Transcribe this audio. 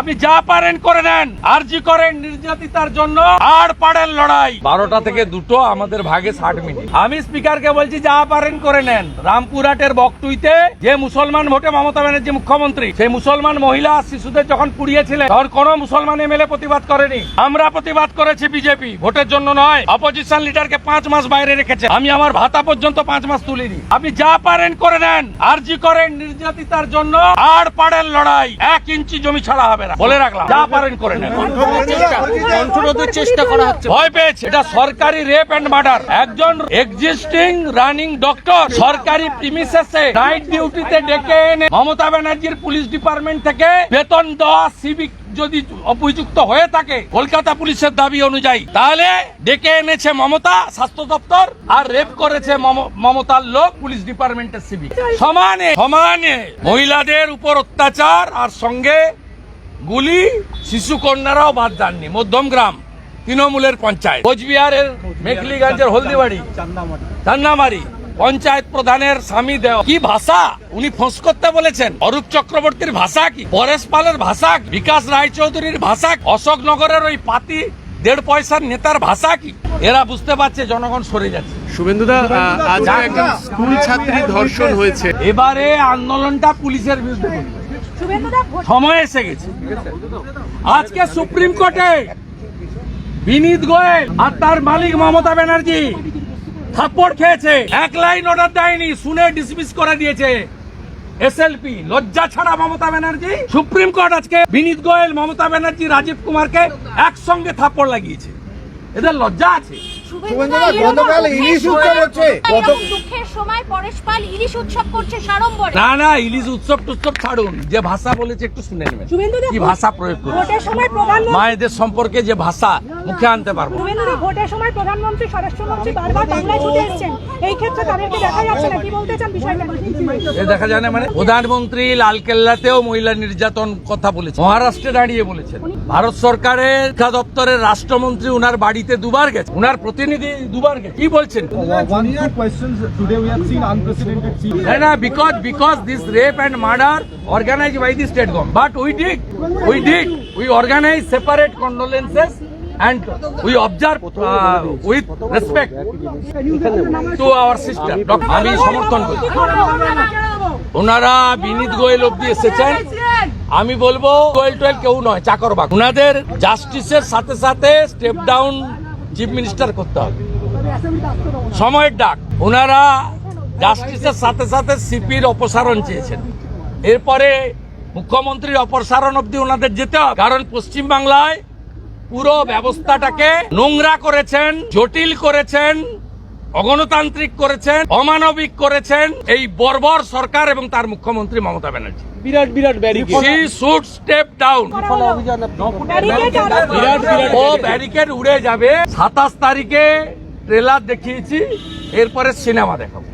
আপনি যা পারেন করে নেন। আরজি করেন নির্যাতিতার জন্য আর পাড়ের লড়াই। বারোটা থেকে দুটো আমাদের ভাগে ষাট মিনিট। আমি স্পিকারকে বলছি যা পারেন করে নেন। রামপুরহাটের বকটুইতে যে মুসলমান ভোটে মমতা ব্যানার্জি মুখ্যমন্ত্রী সেই মুসলমান মহিলা শিশুদের যখন পুড়িয়েছিলেন তখন কোন মুসলমান এমএলএ প্রতিবাদ করেনি। আমরা প্রতিবাদ করেছি বিজেপি ভোটের জন্য নয়। অপোজিশন লিডারকে পাঁচ মাস বাইরে রেখেছে। আমি আমার ভাতা পর্যন্ত পাঁচ মাস তুলিনি। আপনি যা পারেন করে নেন। আরজি করেন নির্যাতিতার জন্য আর পাড়ের লড়াই। এক ইঞ্চি জমি ছাড়া হবে না। বলে রাখলাম। যা পারেন করে নেন। কণ্ঠরোধের চেষ্টা করা হচ্ছে। ভয় পেয়েছে। এটা সরকারি রেপ এন্ড মার্ডার একজন এক্সিস্টিং রানিং ডক্টর সরকারি প্রিমিসেসে নাইট ডিউটিতে ডেকে এনে মমতা ব্যানার্জির পুলিশ ডিপার্টমেন্ট থেকে বেতন দেওয়া সিভিক যদি অভিযুক্ত হয়ে থাকে কলকাতা পুলিশের দাবি অনুযায়ী তাহলে ডেকে এনেছে মমতা স্বাস্থ্য দপ্তর আর রেপ করেছে মম- মমতার লোক পুলিশ ডিপার্টমেন্টের সিভিক সমানে সমানে মহিলাদের উপর অত্যাচার আর সঙ্গে গুলি শিশু কন্যারাও বাদ যাননি। মধ্যমগ্রাম তৃণমূলের পঞ্চায়েত। কোচবিহারের মেখলিগঞ্জের হলদিবাড়ি চান্নামারি পঞ্চায়েত প্রধানের স্বামী দেও। কি ভাষা? উনি ফোঁস করতে বলেছেন। অরূপ চক্রবর্তীর ভাষা কি? পরেশ পালের ভাষা? বিকাশ রায়চৌধুরীর ভাষা অশোকনগরের ওই পাতি দেড় পয়সার নেতার ভাষা কি? এরা বুঝতে পারছে জনগণ সরে যাচ্ছে। শুভেন্দুদা আজ একজন স্কুল ছাত্রী ধর্ষণ হয়েছে। এবারে আন্দোলনটা পুলিশের বিরুদ্ধে। সময় এসে গেছে। আজকে সুপ্রিম কোর্টে বিনীত গোয়েল আর তার মালিক মমতা ব্যানার্জি থাপ্পড় খেয়েছে। এক লাইন অর্ডার দেয়নি, শুনে ডিসমিস করে দিয়েছে এসএলপি লজ্জা ছাড়া মমতা ব্যানার্জি। সুপ্রিম কোর্ট আজকে বিনীত গোয়েল, মমতা ব্যানার্জি, রাজীব কুমারকে একসঙ্গে থাপ্পড় লাগিয়েছে। এদের লজ্জা আছে। গতকাল ইলিশ উৎসব হচ্ছে। দুঃখের সময় পরেশ পাল ইলিশ উৎসব করছে সাড়ম্বরে। না না ইলিশ উৎসব টুৎসব ছাড়ুন। যে ভাষা বলেছে একটু শুনে নেবেন। কি ভাষা প্রয়োগ করছে? ভোটের সময় প্রধানমন্ত্রী মায়েদের সম্পর্কে যে ভাষা মুখে আনতে পারব ভোটের সময় প্রধানমন্ত্রী স্বরাষ্ট্রমন্ত্রী বারবার বাংলায় ছুটে এসেছেন। এই ক্ষেত্রে তাদেরকে দেখা যাচ্ছে না। কি বলতে চান বিষয়টা? দেখা যায় না মানে? প্রধানমন্ত্রী লালকেল্লাতেও মহিলা নির্যাতন কথা বলেছে মহারাষ্ট্রে দাঁড়িয়ে বলেছেন। ভারত সরকারের শিক্ষা দপ্তরের রাষ্ট্রমন্ত্রী উনার বাড়িতে দুবার গেছে উনার প্রতিনিধি দুবার কি বলছেন? না because because this rape and murder organise by the state government but we did we did we organise separate condolences and we observe uh, with respect to our sister আমি সমর্থন করি। ওনারা বিনীত গোয়েল অব্দি এসেছেন। আমি বলব গোয়েল টোয়েল কেউ নয় চাকর বাক ওনাদের জাস্টিসের সাথে সাথে স্টেপ ডাউন চিফ মিনিস্টার করতে হবে। সময়ের ডাক। ওনারা জাস্টিসের সাথে সাথে সিপির অপসারণ চেয়েছেন। এরপরে মুখ্যমন্ত্রীর অপসারণ অব্দি ওনাদের যেতে হবে। কারণ পশ্চিমবাংলায় পুরো ব্যবস্থাটাকে নোংরা করেছেন জটিল করেছেন অগণতান্ত্রিক করেছেন অমানবিক করেছেন এই বর্বর সরকার এবং তার মুখ্যমন্ত্রী মমতা ব্যানার্জি। বিরাট বিরাট শুড স্টেপ ডাউন ও ব্যারিকেড। উড়ে যাবে। সাতাশ তারিখে ট্রেলার দেখিয়েছি এরপরে সিনেমা দেখাবো।